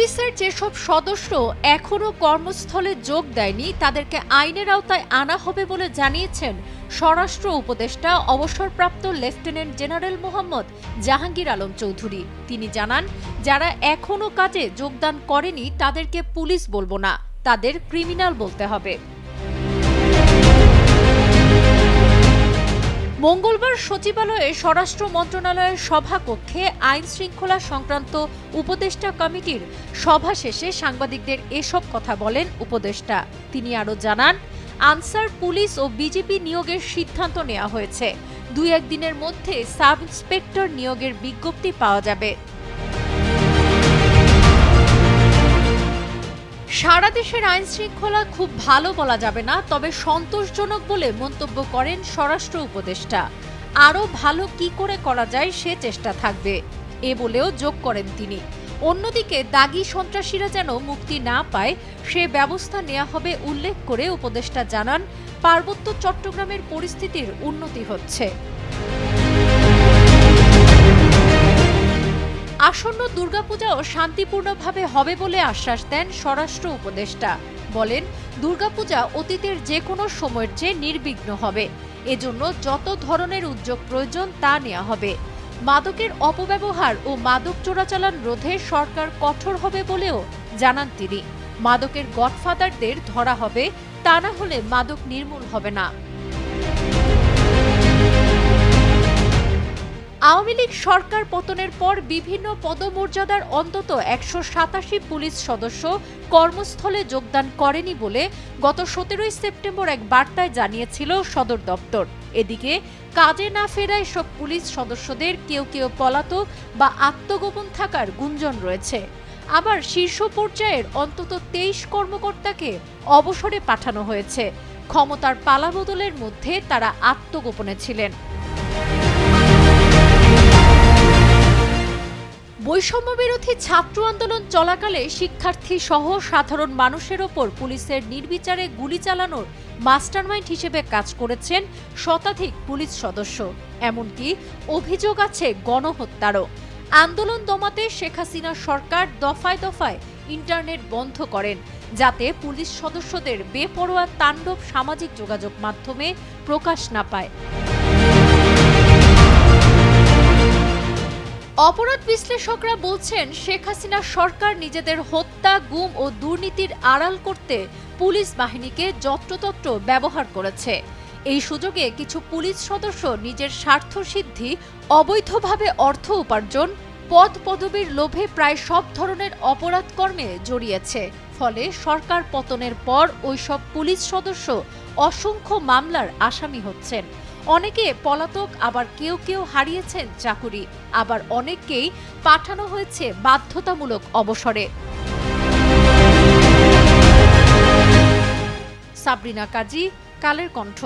পুলিশের যেসব সদস্য এখনও কর্মস্থলে যোগ দেয়নি, তাদেরকে আইনের আওতায় আনা হবে বলে জানিয়েছেন স্বরাষ্ট্র উপদেষ্টা, অবসরপ্রাপ্ত লেফটেন্যান্ট জেনারেল মোহাম্মদ জাহাঙ্গীর আলম চৌধুরী। তিনি জানান, যারা এখনও কাজে যোগদান করেনি, তাদেরকে পুলিশ বলব না, তাদের ক্রিমিনাল বলতে হবে। মঙ্গলবার সচিবালয়ে স্বরাষ্ট্র মন্ত্রণালয়ের সভাকক্ষে আইন শৃঙ্খলা সংক্রান্ত উপদেষ্টা কমিটির সভা শেষে সাংবাদিকদের এসব কথা বলেন উপদেষ্টা। তিনি আরও জানান, আনসার পুলিশ ও বিজেপি নিয়োগের সিদ্ধান্ত নেওয়া হয়েছে। দুই একদিনের মধ্যে সাব ইন্সপেক্টর নিয়োগের বিজ্ঞপ্তি পাওয়া যাবে। সারা দেশের আইন শৃঙ্খলা খুব ভালো বলা যাবে না, তবে সন্তোষজনক বলে মন্তব্য করেন স্বরাষ্ট্র উপদেষ্টা। আরও ভালো কি করে করা যায় সে চেষ্টা থাকবে, এ বলেও যোগ করেন তিনি। অন্যদিকে দাগি সন্ত্রাসীরা যেন মুক্তি না পায়, সে ব্যবস্থা নেওয়া হবে উল্লেখ করে উপদেষ্টা জানান, পার্বত্য চট্টগ্রামের পরিস্থিতির উন্নতি হচ্ছে। আসন্ন দুর্গাপূজাও শান্তিপূর্ণভাবে হবে বলে আশ্বাস দেন স্বরাষ্ট্র উপদেষ্টা। বলেন, দুর্গাপূজা অতীতের যে কোনো সময়ের চেয়ে নির্বিঘ্ন হবে। এজন্য যত ধরনের উদ্যোগ প্রয়োজন তা নেওয়া হবে। মাদকের অপব্যবহার ও মাদক চোরাচালান রোধে সরকার কঠোর হবে বলেও জানান তিনি। মাদকের গডফাদারদের ধরা হবে, তা না হলে মাদক নির্মূল হবে না। আওয়ামী লীগ সরকার পতনের পর বিভিন্ন পদমর্যাদার অন্তত একশো সাতাশি পুলিশ সদস্য কর্মস্থলে যোগদান করেনি বলে গত সতেরোই সেপ্টেম্বর এক বার্তায় জানিয়েছিল সদর দপ্তর। এদিকে, কাজে না ফেরায় সব পুলিশ সদস্যদের কেউ কেউ পলাতক বা আত্মগোপন থাকার গুঞ্জন রয়েছে। আবার শীর্ষ পর্যায়ের অন্তত তেইশ কর্মকর্তাকে অবসরে পাঠানো হয়েছে। ক্ষমতার পালাবদলের মধ্যে তারা আত্মগোপনে ছিলেন। বৈষম্য বিরোধী ছাত্র আন্দোলন চলাকালে শিক্ষার্থী সহ সাধারণ মানুষের ওপর পুলিশের নির্বিচারে গুলি চালানোর মাস্টারমাইন্ড হিসেবে কাজ করেছেন শতাধিক পুলিশ সদস্য। এমনকি অভিযোগ আছে গণহত্যারও। আন্দোলন দমাতে শেখ হাসিনা সরকার দফায় দফায় ইন্টারনেট বন্ধ করেন, যাতে পুলিশ সদস্যদের বেপরোয়া তাণ্ডব সামাজিক যোগাযোগ মাধ্যমে প্রকাশ না পায়। অপরাধ বিশ্লেষকরা বলছেন, শেখ হাসিনা সরকার নিজেদের হত্যা, গুম ও দুর্নীতির আড়াল করতে পুলিশ বাহিনীকে যত্রতত্র ব্যবহার করেছে। এই সুযোগে কিছু পুলিশ সদস্য নিজের স্বার্থ সিদ্ধি, অবৈধভাবে অর্থ উপার্জন, পদ পদবীর লোভে প্রায় সব ধরনের অপরাধ কর্মে জড়িয়েছে। ফলে সরকার পতনের পর ওইসব পুলিশ সদস্য অসংখ্য মামলার আসামি হচ্ছেন। অনেকে পলাতক, আবার কেউ কেউ হারিয়েছেন চাকুরি। আবার অনেককেই পাঠানো হয়েছে বাধ্যতামূলক অবসরে। সাবরিনা কাজী, কালের কণ্ঠ।